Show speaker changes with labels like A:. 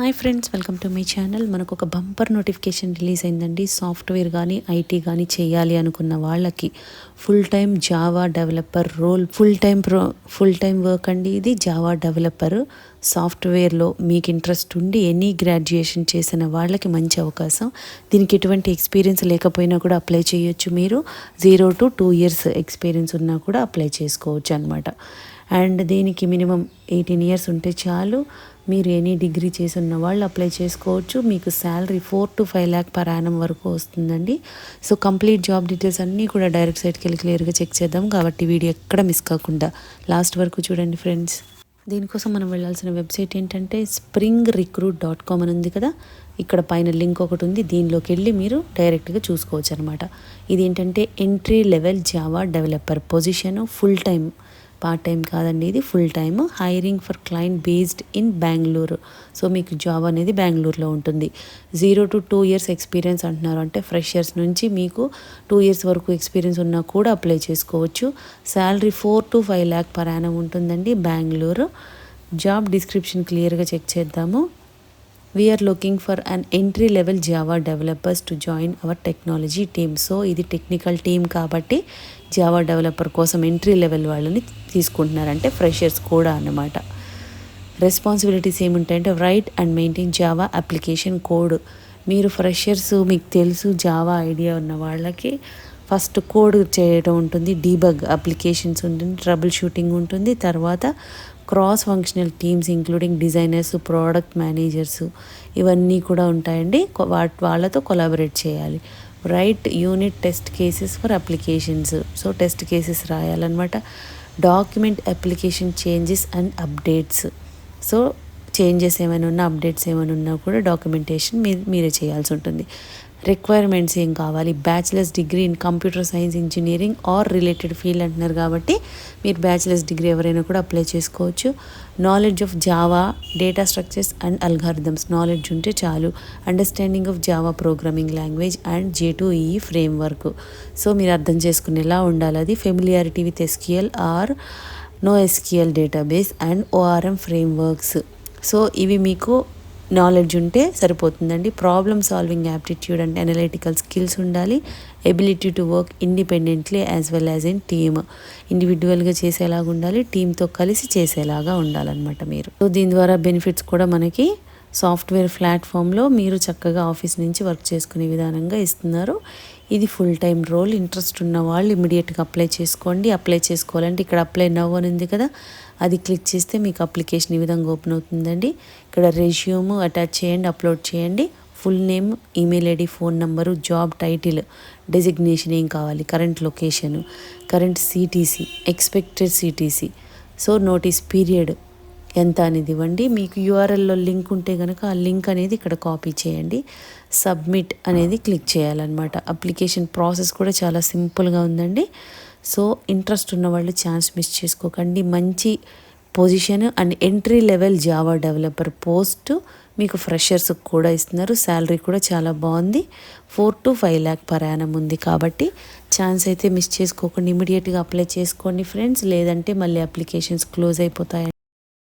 A: Hi friends welcome to my channel. మనకు ఒక bumper notification release అయిందండి. సాఫ్ట్వేర్ కానీ ఐటీ కానీ చేయాలి అనుకున్న వాళ్ళకి full time Java developer role full time pro full time work అండి ఇది. జావా డెవలపర్ సాఫ్ట్వేర్లో మీకు ఇంట్రెస్ట్ ఉండి ఎనీ గ్రాడ్యుయేషన్ చేసిన వాళ్ళకి మంచి అవకాశం. దీనికి ఎటువంటి ఎక్స్పీరియన్స్ లేకపోయినా కూడా అప్లై చేయొచ్చు మీరు. Zero to two years experience ఉన్నా కూడా అప్లై చేసుకోవచ్చు అనమాట అండ్ దీనికి మినిమం ఎయిటీన్ ఇయర్స్ ఉంటే చాలు మీరు ఎనీ డిగ్రీ చేసి ఉన్న వాళ్ళు అప్లై చేసుకోవచ్చు. మీకు salary four to five lakh per annum వరకు వస్తుందండి. సో కంప్లీట్ జాబ్ డీటెయిల్స్ అన్నీ కూడా డైరెక్ట్ సైట్కి వెళ్ళి క్లియర్గా చెక్ చేద్దాం. కాబట్టి వీడియో ఎక్కడ మిస్ కాకుండా లాస్ట్ వరకు చూడండి ఫ్రెండ్స్. దీనికోసం మనం వెళ్ళాల్సిన వెబ్సైట్ ఏంటంటే స్ప్రింగ్ రిక్రూట్ డాట్ కామ్ అని ఉంది కదా. ఇక్కడ పైన లింక్ ఒకటి ఉంది. దీనిలోకి వెళ్ళి మీరు డైరెక్ట్గా చూసుకోవచ్చు అనమాట ఇది ఏంటంటే entry level Java developer position full time part time కాదండి ఇది full time hiring for client based in Bengaluru so మీకు జాబ్ అనేది బెంగళూరులో ఉంటుంది. Zero to two years experience అంటున్నారు. అంటే ఫ్రెషర్స్ నుంచి మీకు టూ ఇయర్స్ వరకు ఎక్స్పీరియన్స్ ఉన్నా కూడా అప్లై చేసుకోవచ్చు. Salary four to five lakh per annum ఉంటుందండి బెంగళూరు జాబ్ డిస్క్రిప్షన్ క్లియర్గా చెక్ చేద్దాము. We are looking for an entry level Java developers to join our technology team so ఇది టెక్నికల్ టీమ్ కాబట్టి Java developer కోసం entry level వాళ్ళని తీసుకుంటున్నారంటే freshers కూడా అన్నమాట. Responsibilities ఏముంటాయంటే write and maintain Java application code మీరు ఫ్రెషర్స్ మీకు తెలుసు జావా ఐడియా ఉన్న వాళ్ళకి ఫస్ట్ కోడ్ చేయడం ఉంటుంది డీబగ్ అప్లికేషన్స్ ఉంటుంది ట్రబుల్ షూటింగ్ ఉంటుంది తర్వాత cross functional teams including designers product managers ఇవన్నీ కూడా ఉంటాయండి. వాళ్ళతో కొలాబరేట్ చేయాలి. Write unit test cases for applications so test cases రాయాలన్నమాట. Document application changes and updates so changes ఏమైనా ఉన్నా అప్డేట్స్ ఏమైనా ఉన్నా కూడా డాక్యుమెంటేషన్ మీ మీరే చేయాల్సి ఉంటుంది. రిక్వైర్మెంట్స్ ఏం కావాలి? Bachelors degree in computer science engineering or related field అంటున్నారు కాబట్టి మీరు బ్యాచిలర్స్ డిగ్రీ ఎవరైనా కూడా అప్లై చేసుకోవచ్చు. Knowledge of Java data structures and algorithms knowledge ఉంటే చాలు. Understanding of Java programming language and J two E framework so మీరు అర్థం చేసుకునేలా ఉండాలి. అది familiarity with SQL or no SQL database and ORM frameworks so ఇవి మీకు నాలెడ్జ్ ఉంటే సరిపోతుందండి. Problem solving aptitude and analytical skills ఉండాలి. Ability to work independently as well as in team ఇండివిజువల్గా చేసేలాగా ఉండాలి టీంతో కలిసి చేసేలాగా ఉండాలన్నమాట మీరు. సో దీని ద్వారా బెనిఫిట్స్ కూడా మనకి సాఫ్ట్వేర్ ప్లాట్ఫామ్లో మీరు చక్కగా ఆఫీస్ నుంచి వర్క్ చేసుకునే విధానంగా ఇస్తున్నారు. ఇది ఫుల్ టైం రోల్ ఇంట్రెస్ట్ ఉన్న వాళ్ళు ఇమీడియట్గా అప్లై చేసుకోండి. అప్లై చేసుకోవాలంటే ఇక్కడ అప్లై నవ్ అని ఉంది కదా అది క్లిక్ చేస్తే మీకు అప్లికేషన్ ఈ విధంగా ఓపెన్ అవుతుందండి. ఇక్కడ రెజ్యూమ్ అటాచ్ చేయండి అప్లోడ్ చేయండి. Full name email ID phone number job title designation ఏం కావాలి? Current location current CTC expected CTC so notice period ఎంత అనేది ఇవ్వండి. మీకు యూఆర్ఎల్లో లింక్ ఉంటే కనుక ఆ లింక్ అనేది ఇక్కడ కాపీ చేయండి. సబ్మిట్ అనేది క్లిక్ చేయాలన్నమాట. అప్లికేషన్ ప్రాసెస్ కూడా చాలా సింపుల్గా ఉందండి. సో ఇంట్రెస్ట్ ఉన్న వాళ్ళు ఛాన్స్ మిస్ చేసుకోకండి. మంచి position and entry level Java developer post మీకు ఫ్రెషర్స్ కూడా ఇస్తున్నారు. శాలరీ కూడా చాలా బాగుంది. ఫోర్ టు ఫైవ్ ల్యాక్ ప్రయాణం ఉంది కాబట్టి ఛాన్స్ అయితే మిస్ చేసుకోకండి. ఇమీడియట్గా అప్లై చేసుకోండి ఫ్రెండ్స్. లేదంటే మళ్ళీ అప్లికేషన్స్ క్లోజ్ అయిపోతాయి